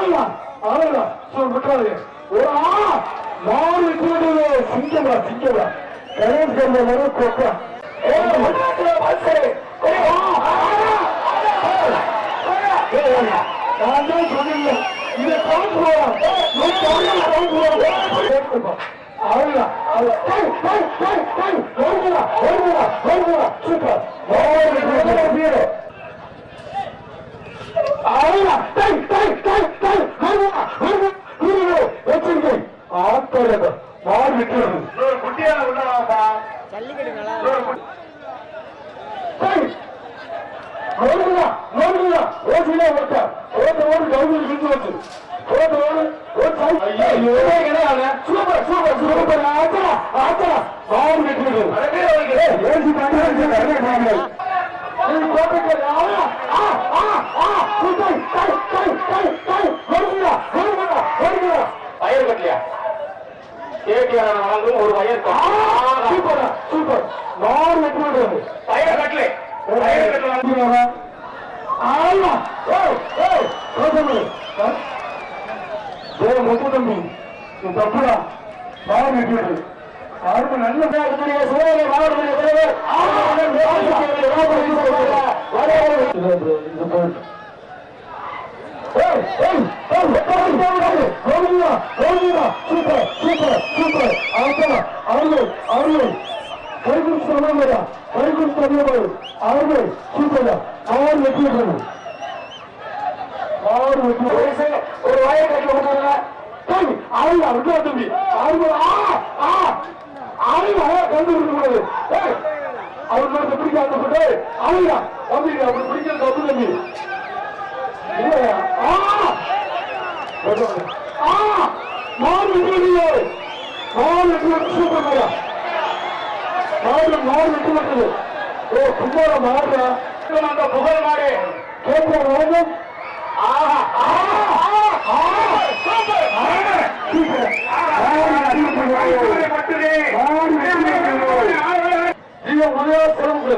ஆளுங்களா ஆளுங்களா சொல் விட்டுறாதீங்க ஒரு ஆ மாறு கூடுதே சிங்கமா சிங்கமா கணேஷ் கண்ட மாதிரி கொக்கா நான் தான் சொன்னேன் இதை காட்டுவோம் அவ்வளோ சூப்பர் வீரோ அவ்வளோ டை டை டை டை வருவா வருவா வீரோ வச்சிருக்கை ஆத்தரது சூப்பர் சூப்பர் சூப்பர் வயர் கட்டலையா கேடிஆர் வழங்கும் ஒரு வயர் சூப்பர் சூப்பர் மாறு விட்டுறது வயர் கட்டலை. வயர் கட்டல ஆமா. ஏய் ஏய் கோசமு ஏய் முத்து தம்பி நீ தப்புடா. மாறு விட்டுறது ஆறு நல்ல பேருடைய சூழலை மாறுபடி விரைவு சூப்பர் சூப்பர் சூப்பர் ஆத்தமா அருள் அருள் கைகுடி சொன்னாங்க கைகுடி சொன்னாங்க அருள் சூப்பர் ஆறு வெற்றி பெறணும் ஆறு வெற்றி ஒரு வயல் கட்டி தம்பி ஆறு தம்பி ஆறு ஆ ஆ ஆறு கண்டு அவர் மேல தம்பி அப்படி பிடிக்கிறது தப்பு தம்பி இல்லையா ஆ மாறு வெற்றி மாறு வெற்றி சூப்பர் மாடு மாடு விட்டு விட்டது ஓ குமார மாடுறா அந்த புகழ் மாடு கேட்கிற வழங்கும் ஆஹா ஆஹா ஆஹா சூப்பர் மட்டுமே ஜீவ முறையா சிறப்பு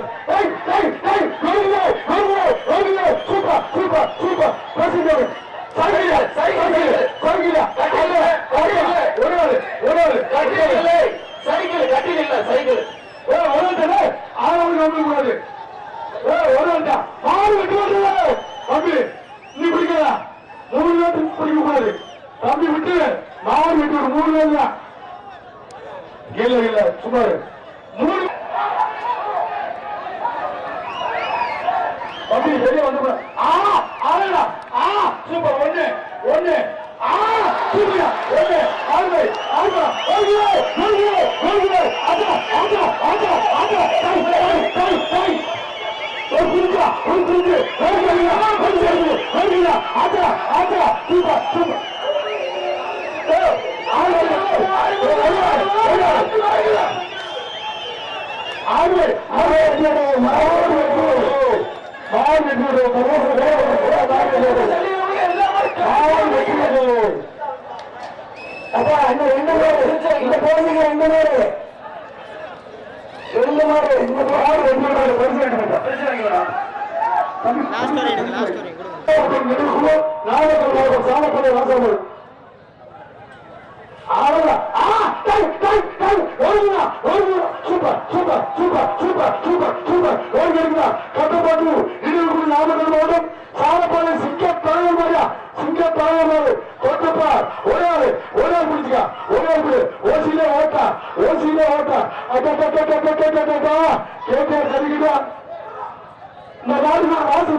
தம்பி விட்டு மாவு விட்டு ஒரு மூணு இல்ல இல்ல சுமார் மூணு தம்பி வெளியே வந்து ஆ ஆளுடா ஆ சூப்பர். ஒண்ணு ஒண்ணு. ஆ சூப்பரா ஒண்ணு ஆறு ஆறு ஓடியோ ஓடியோ ஓடியோ ஆட்டா ஆட்டா ஆட்டா ஆட்டா டை டை டை டை ஒரு குஞ்சா ஒரு குஞ்சு ஓடியா ஓடியா ஓடியா ஆட்டா ஆட்டா சூப்பர் சூப்பர். ஆறு ஆறு ஆறு அப்பா இந்த ரெண்டு பேரு இந்த குழந்தைங்க ரெண்டு பேரு ரெண்டு மாடு இந்த மாடு ரெண்டு மாடு பரிசு மாதிரி சரிக்கிட்டா இந்த நாடுக்கு வாசல்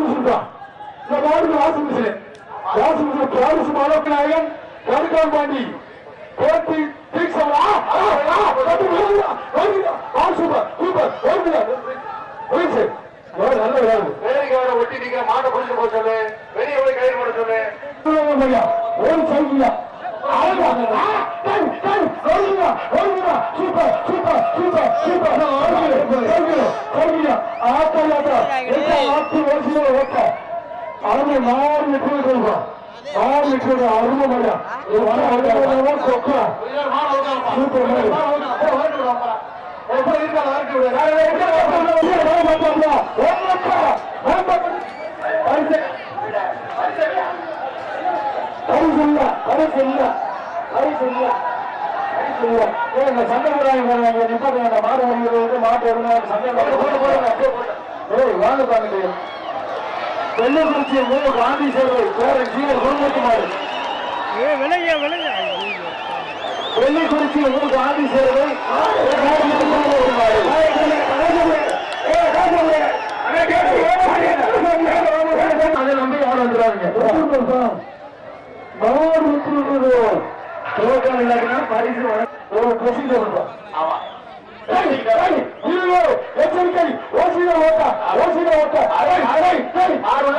மிஷின் இந்த நாடுக்கு வாசல் மிஷின். வாசல் மிஷின். பாரிசு மாலோக்கு நாயகன் கருக்கான் பாண்டி போட்டி தீக்ஷா சூப்பர் சூப்பர் ஓடுங்க போயிடுச்சு எவ்வளவு நல்ல விளையாடு வேலைக்கு வர ஒட்டி நீங்க மாட்டை பிடிச்சு போக சொல்லு வெளியே போய் கயிறு போட சொல்லு ஒரு சைக்கிளா super super super super cycle cycle cycle atta ஆட்டா எந்த ஆட்டு வெள்ளக்குறிச்சி மூணு காந்தி சேவை ஏ விலையா விலையா வெள்ளிக்குறிச்சி மூணு காந்தி சேவை அதை நம்பி யார் இல்லைன்னா பரிசு ஆமா. எச்சரிக்கை ஓசில ஓட்ட ஓசில ஓட்ட அரை அரை ஆறு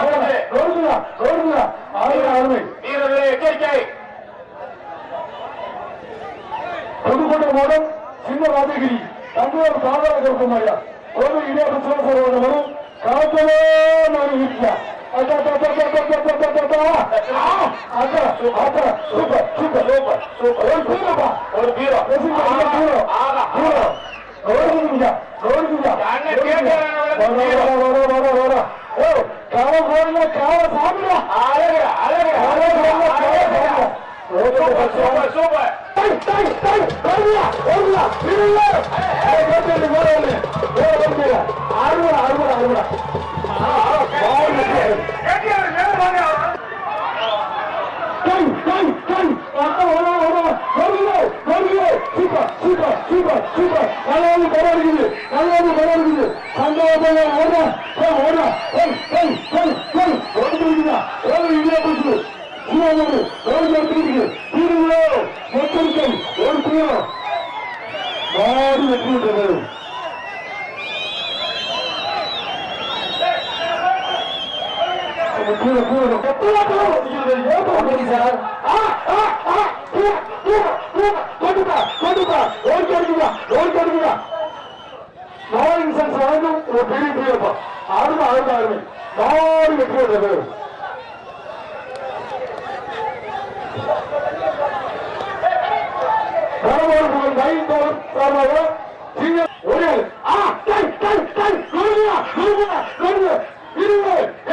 ரோடுங்களா ரோடுங்களா அருமை அருமை வீரர்களே எச்சரிக்கை புதுக்கோட்டை மாவட்டம் சின்ன ராஜகிரி தஞ்சாவூர் சாதன கருப்பமாயா ஒரு இடையே பிரச்சனை வரும் காத்தவே நான் இருக்கியா சூப்பர் சூப்பர் சூப்பர் சூப்பர் ஒரு பீரப்பா ஒரு பீரோ ஆகா அழகு அழகு சூப்பர் சூப்பர். மாடு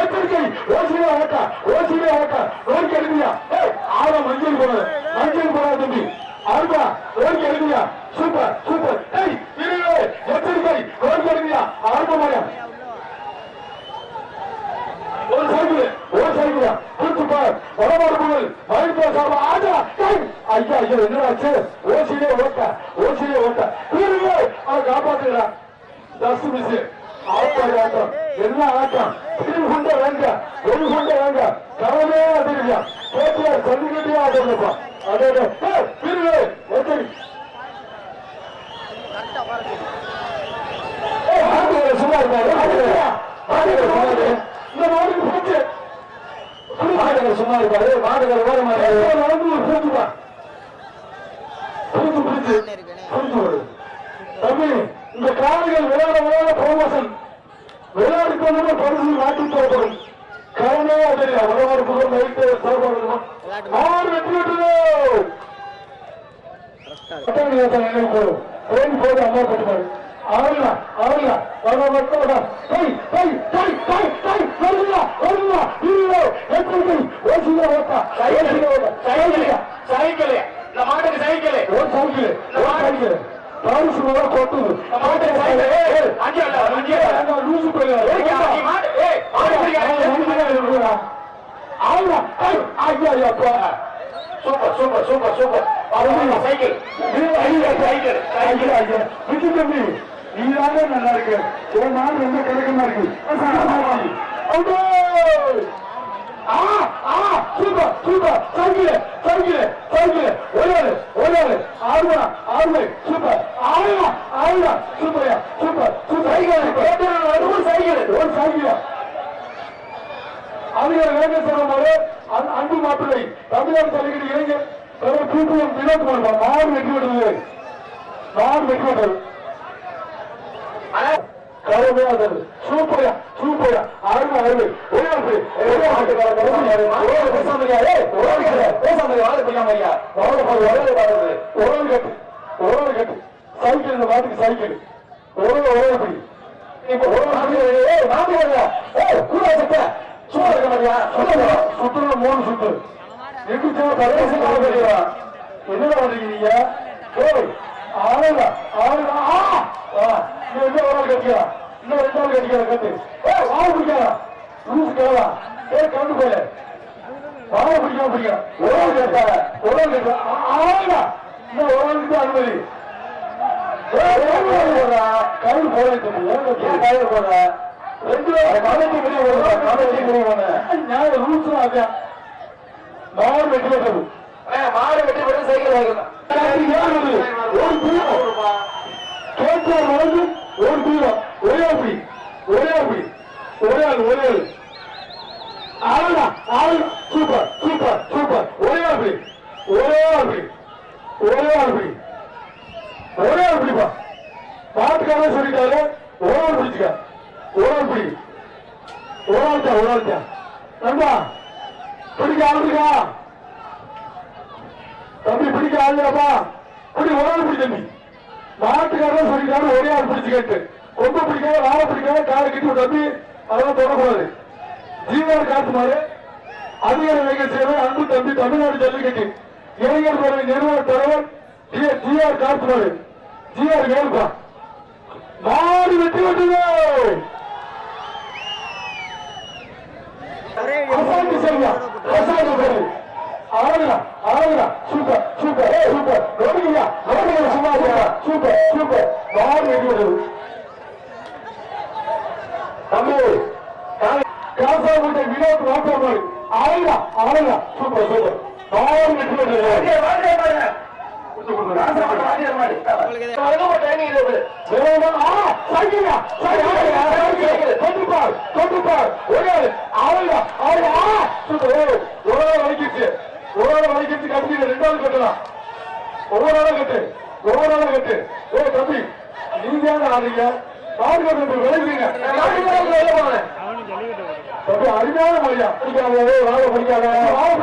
எச்சரிக்கை. ஓசிலே ஓட்ட ஓசிலே ஓட்ட ரோடு மஞ்சள் போடாது மஞ்சள் போடாது தம்பி. அருமா ரோடு எடுக்கலையா சூப்பர் சூப்பர். ஏய் இருவே எச்சரிக்கை. ரோடு எடுக்கலையா ஆரம்ப ஒரு சைக்கிள் ஒரு சைக்கிள் கூட்டு பார் வடமாடு புகழ் மயில்பா சார்பா ஆஜா டேய் ஐயா ஐயா என்னடாச்சு ஓசிலே ஓட்ட ஓசிலே ஓட்ட இருவே அவன் காப்பாத்துக்கிறா தஸ் மிஸ் ஆட்டம் ஆட்டம் என்ன ஆட்டம் இது கொண்ட வேங்க ஒரு கொண்ட வேங்க கவலையே அதிரியா கேட்டியார் சொல்லிக்கிட்டே ஆட்டம்ப்பா அதே பிரிவு எத்தனை மாட்டுக்கிற சும்மா இருக்காரு மாட்டுக்கிற சும்மா இரு. இந்த மாட்டுக்கு போச்சு மாட்டுக்கிற சும்மா இருக்காரு மாட்டுக்கிற ஓரமா நடந்து புரிஞ்சுப்பா புரிஞ்சு புரிஞ்சு புரிஞ்சு வருது தம்பி இந்த காலைகள் விளையாட விளையாட ப்ரொமோஷன் விளையாடி கொண்டு பரிசு தரப்படும். கவனே அதில்ல வடமாடு புகழ் நைட்டு சாப்பாடு ஆறு வெற்றி ட்ரெயின் போது அம்மா போட்டுப்பாரு வர மக்களோட கை கை கை கை கை வருங்க வருங்க இல்ல ஓட்டா ஓட்டா சைக்கிள். சைக்கிள். இந்த மாட்டுக்கு சைக்கிள். சைக்கிள். சைக்கிள். பாரிசு அஞ்சு அல்ல. லூசு பிடிக்காத. Super super super super cycle cycle cycle நீதானே நல்லா இருக்கு ஒரு நாள் ரொம்ப கிடக்கமா இருக்கு super super. Cycle cycle cycle ஒரே ஒரே ஆறுமா ஆறுமை சூப்பர். ஆறுமா சூப்பர்யா சூப்பர் சூப்பர். சைக்கிள் ஒரு சைக்கிள். ஒரு சைக்கிள். அதிகாரி வேங்க சொல்லும் போது அன்பு மாப்பிள்ளை. தமிழர் தலைவர் இளைஞர் பிபிஎம் வினோத் குமார் நாடு வெற்றி விடுது நாடு வெற்றி விடுது அருமையா தருது சூப்பரா சூப்பரா. அருமை அருமை. ஒரே ஒரே கட்டு. சைக்கிள் இந்த மாட்டுக்கு சைக்கிள். மாட்டியா? சுத்தணும் சுத்தணும் மூணு பாருங்க என்னடா பண்றீங்க ஆளுங்க ஆளுங்க ஆ ஒரு நாள் கட்டிக்கிறா இன்னும் ரெண்டு நாள் கட்டிக்கிறா கட்டு ஏய் வாழ பிடிக்காதா லூசு கேளா ஏய் கண்டு போயில வாழ பிடிக்காம பிடிக்கிறா ஒரு நாள் கட்டா ஒரு நாள் கட்டா ஆளுங்க இன்னும் தான் அனுமதி ரெண்டு வெளியே போன நியாயம் ரூல்ஸ் அதான் மாறு வெட்டி வைக்கிறது மாடு வெட்டி போட்டு சைக்கிள் வாங்கிக்கலாம் ஒரு தீரம் ஒரே அப்படி ஒரே அப்படி ஒரே ஆள் ஒரே ஆள். ஆளுடா ஆளு. Super super super. ஒரே அப்படி ஒரே அப்படி ஒரே அப்படி ஒரே அப்படிப்பா பாட்டுக்காரன் சொல்லிட்டாரு. ஒரு ஆள் பிடிச்சுக்க ஒரு ஆள் பிடி ஒரு ஆள் தான் ஒரு ஆள் தான் நண்பா பிடிக்க ஆள் இருக்கா? தம்பி பிடிக்க ஆளுப்பா பிடி ஒரு ஆள் பிடி தம்பி. நாட்டுக்காரன் சொல்லிட்டாரு ஒரே ஆள் பிடிச்சு கேட்டு. ரொம்ப பிடிக்காத வாழை பிடிக்காத காலை கட்டி தம்பி அதெல்லாம் தொடக்கூடாது. ஜீவன் காட்டுமாறு அதிகார வேகல் அன்பு தம்பி தமிழ்நாடு ஜல்லிக்கட்டு. இளைஞர் பேரவை நிறுவன தலைவர் ஜிஆர் காட்டுமாறு ஜிஆர் வேலுப்பா மாடு வெட்டி விட்டது ஒரே அசாந்து செல்வா அசாந்து பேரு ஆளுடா ஆளுடா சூப்பர் சூப்பர் ஏய் சூப்பர். நோடியா நோடியா சும்மா இருடா. Super super. மாடு வெட்டி விட்டது தம்பி காசா விட்ட வினோத் வாட்டமாடு ஆளுடா ஆளுடா சூப்பர் சூப்பர் மாடு வெட்டி விட்டது உங்களுக்கு இது- வேணும். ஆ, சைக்கிளா, சைக்கிளா, சைக்கிள். தொட்டுப்பார், தொட்டுப்பார். ஒரே ஆளு. ஆ, சூப்பர். ஒரு ஆள் வலிக்கிடுச்சு. ஒரு ஆள் வலிக்கிடுச்சு, கட்டிடு. ரெண்டாவது கட்டலாம். ஒவ்வொரு ஆளா கட்டு. ஒவ்வொரு ஆளா கட்டு. ஏய், தம்பி, நீங்க ஆடுறீங்க? அருமையான மரியா. பிடிக்காத, வாழை பிடிக்காத. வாழை.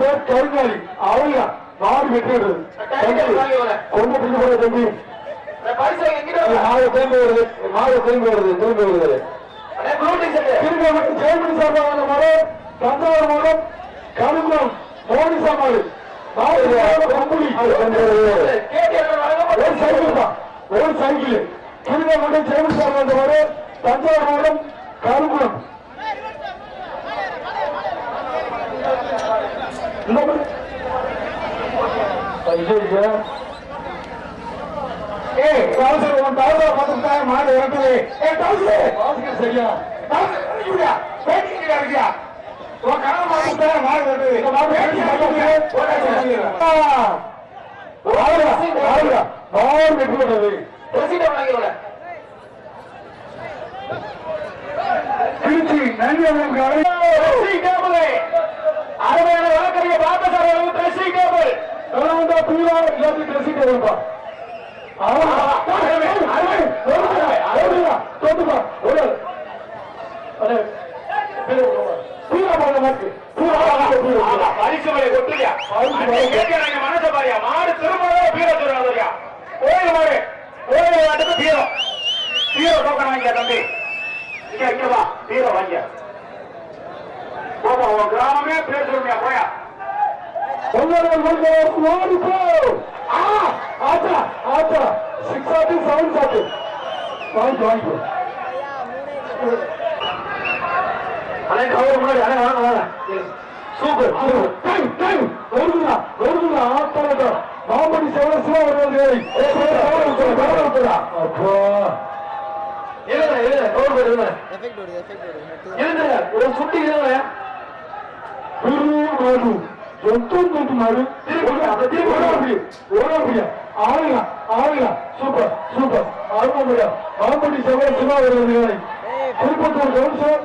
பேர் கருங்காலி அவங்க மாடு வெட்டுறது கொண்டு பிடிக்க போற தம்பி. மாடு திரும்பி வருது. மாடு திரும்பி வருது. திரும்பி வருது. திரும்ப ஜெயமணி வந்த மரம். தஞ்சாவூர் மரம். சாப்பாடு மாடு கம்பளி ஒரு சைக்கிள் தான். ஒரு சைக்கிள். திரும்ப மட்டும் ஜெயமணி சாப்பா வந்த மரம் தஞ்சாவூர் மரம் கருங்குளம். மாடு வாசிக்க சரியா? டவுசர் இறக்கியா பேட்டிங்க இருக்கியா உன் கனவு பார்த்துட்டா மாடு இறக்குது இந்த மாடு பேட்டி சரியா ஆளுடா ஆளுடா மாடு வெட்டி விடுறது திருச்சி நன்றியவர்களுக்கு அழைப்பு அருமையான வழக்கறிஞர் பாத்தசாமி அவர்கள் ட்ரெஸ்ஸிங் டேபிள் வந்தா பீரோ இல்லாட்டி ட்ரெஸ்ஸிங் டேபிள்ப்பா மாடு திரும்ப பீரோ சொல்றாங்க கோயில் மாடு. கோயில் மாட்டுக்கு பீரோ. பீரோ டோக்கன் வாங்கிக்க தம்பி? இங்க இங்க வா பீரோ போப்பா உன் கிராமமே பேர் சொல்லுங்க போயா. வாங்கிக்கோ வாங்கிக்கோ அண்ணே கவர் முன்னாடி அண்ணே வாங்க வாங்க சூப்பர் சூப்பர். டைம் டைம் வருதுடா வருதுடா ஆட்டோட மாமணி சேவர சிவா வருவது அப்போ. இல்ல இல்ல கவர் இல்ல எஃபெக்ட் வருது எஃபெக்ட் வருது மட்டும் இல்ல ஒரு சுட்டி இல்ல குரு மாடு சொத்தம் தொட்டு மாடு திருப்பி ஓடாபடி ஓடாபடியா ஆளுங்க ஆளுங்க சூப்பர் சூப்பர். ஆளுங்க மாமணி சேவர சிவா வருவது திருப்பத்தூர் கவுன்சிலர்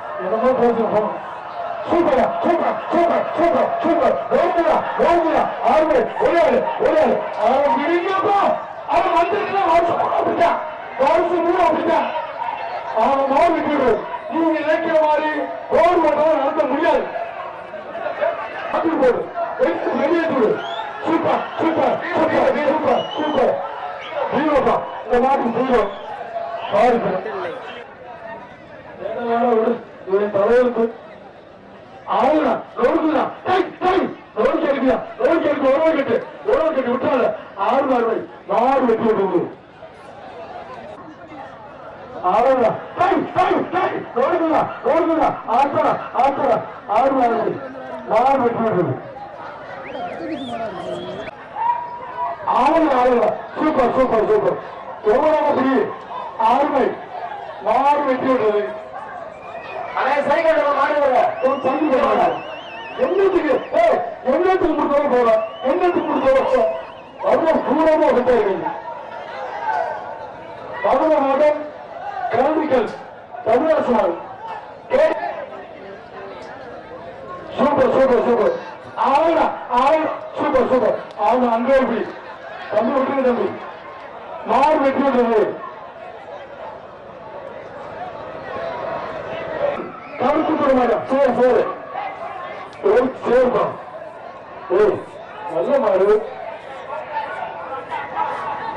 என்னமோ பேசுங்க போங்க சூப்பரா சூப்பர் சூப்பர் சூப்பர் சூப்பர். ஓடுங்களா ஓடுங்களா ஆறு ஒரே ஆளு ஒரே ஆளு அவன் விடுங்கப்பா அவன் வந்திருக்கா வருஷம் அப்படிதான் வருஷம் மூணு அப்படிதான் அவன் மாவு விட்டுரு நீங்க இலக்கிய மாதிரி ரோடு மட்டும் நடத்த முடியாது. அப்படி போடு. வெளியே- வெளியே விடு super super super super super. ஹீரோப்பா இந்த மாதிரி ஹீரோ சாரி சார் என்ன வேணும் விடு தலைவருக்கு ஆளுநா நோடுக்குதா நோடு கேட்குதா நோடு கேட்கு உறவு கட்டு. உறவு கட்டு விட்டால ஆறு மாறு நாடு வெட்டி விடுது ஆளுநா நோடுக்குதா நோடுக்குதா ஆத்தரா ஆத்தரா ஆறு மாறு நாடு வெட்டி விடுது ஆளுநர் ஆளுநர் சூப்பர் சூப்பர் சூப்பர். எவ்வளவு அப்படி ஆறுமை நாலு வெற்றி விடுறது அண்ணே சைக்கிள் மாடு ஒரு தம்பி போறாங்க என்னத்துக்கு ஏய் என்னத்துக்கு முடிச்சாலும் போகலாம் என்னத்துக்கு முடிச்சாலும் அவ்வளவு தூரமா கொண்டு இருக்கீங்க மதுரை மாவட்டம் கல்விகள் தமிழரசு நாள் சூப்பர் சூப்பர் சூப்பர் ஆளுநா ஆளு சூப்பர் சூப்பர் ஆளுநர் அங்கே எப்படி தம்பி விட்டுங்க தம்பி மாறு வெட்டி விடுறது கருத்து போட மாட்டோம் சரி சரி ஓ சரிப்பா ஓ நல்ல மாடு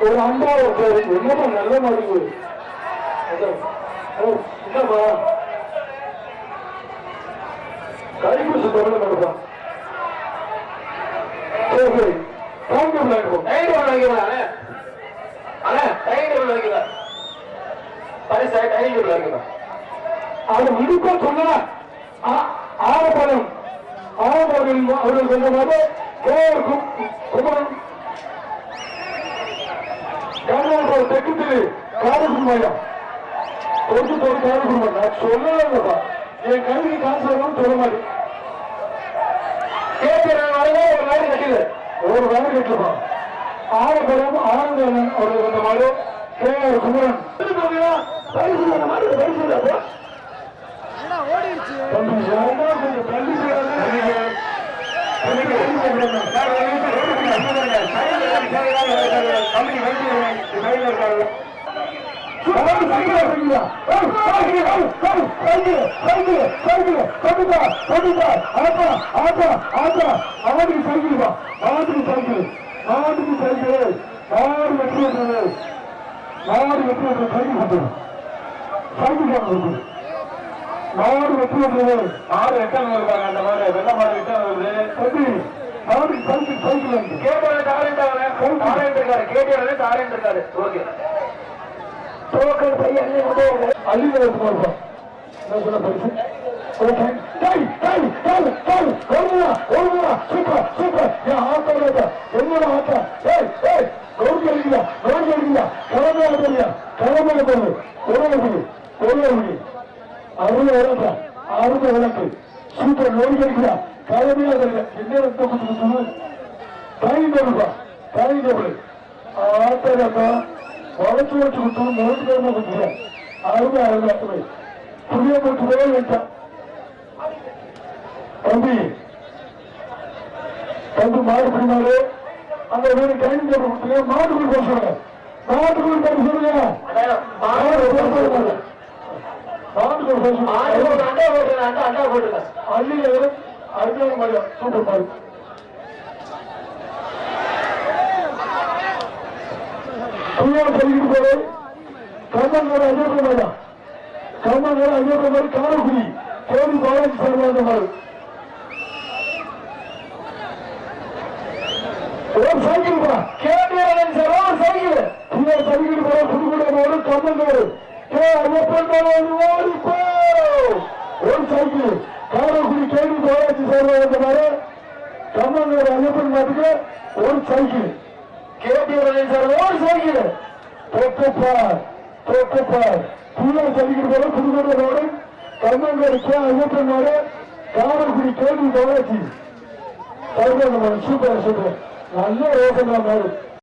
ஒரு அண்டா ஒரு அதான். ஓ என்னப்பா கைப்பிடிச்சு தொடர்ந்து நடப்பா சரி சரி டைம் டேபிள் அண்ணே அண்ணே டைம் டேபிள் வைக்கிறேன் பரிசு டைம் டேபிள் அது சொன்னா அவர்கள் குமரன் கர்நாடக தெற்கு காரகுருமாயம் தொட்டு தொட்டு காரகுருமான் நான் சொல்லலப்பா என் கல்விக்கு காசு வரணும்னு சொல்ல மாட்டேன். கேட்கிறேன் ஒரு வேலை கட்டிடு ஒரு வேலை கட்டுப்பா ஆரப்படம் ஆனந்தன் அவர்கள் சொன்ன மாதிரி கேஆர் குமரன். பரிசு மாதிரி பரிசு இல்லப்பா தம்பி யாருன்னா கொஞ்சம் தள்ளி வெற்றி வந்தது ஆறு எட்டாம் இருப்பாங்க அந்த மாதிரி வெள்ள மாடு எட்டாம் வருது சைக்கிள் சைக்கிள் வந்து. கேட்டவனே தாரேன்டாவனே தாரேன் இருக்காரு. கேட்டவனே தாரேன் இருக்காரு. ஓகே. டோக்கன் பையன் அள்ளி வந்து பார்ப்போம் என்ன சொல்ல பரிசு ஓகே டேய் டேய் டேய் டேய். ஓடுடா ஓடுடா சூப்பர் சூப்பர். ஏன் ஆட்டோ இல்ல என்னோட ஆட்டோ. ஏய் ஏய் கவுண்ட் அடிக்கல கவுண்ட் அடிக்கல கிளம்பி அடிக்கலையா? கிளம்பி அடிக்கல ஒரு அடி ஒரு அடி அறுபது விளக்கு சூப்பர். நோய் அடிக்கல ஆட்டோ வளர்ச்சி வச்சு கொடுத்து மூணு பேருமே கொடுத்துருவேன் அறுபது அறுபது அறுபது புரிய போட்டு போய் வச்சான் தம்பி தம்பி மாடு பிடிமாடு அந்த டைம் டேபிள் கொடுத்துருங்க மாட்டுக்குள் போக சொல்லுங்க. மாட்டுக்குள் போக சொல்லுங்க. மாட்டுக்குள் போக சொல்லுங்க. அள்ளி அருமையான மரியா சூப்பர் மாடு புள்ளியார் சொல்லிட்டு போது கம்மங்கரை ஐயப்ப மாடா கம்மங்கரை ஐயப்ப மாடு காரக்குடி. கோடி பாலாஜி சார்பாக மாடு ஒரு சைக்கிள் பா கேட்டீர்கள் சார் ஒரு சைக்கிள். புள்ளியார் சைக்கிள் போற புதுக்குடி மாடு ஒரு சைக்கிள். காரக்குடி கேள்வி பாலாஜி சார்பாக மாதிரி தமிழ்நாடு ஐயப்பன் மாட்டுக்கு ஒரு சைக்கிள். கேட்டீர்கள் சார் ஒரு சைக்கிள். தொட்டுப்பார் தொட்டுப்பார். புள்ளை சைக்கிள் போல புதுக்கோட்டை ரோடு. கண்ணங்கரை கே ஐயப்பன் மாடு காவல்குடி கேள்வி பாலாஜி சூப்பர் சூப்பர் நல்ல யோசனை மாதிரி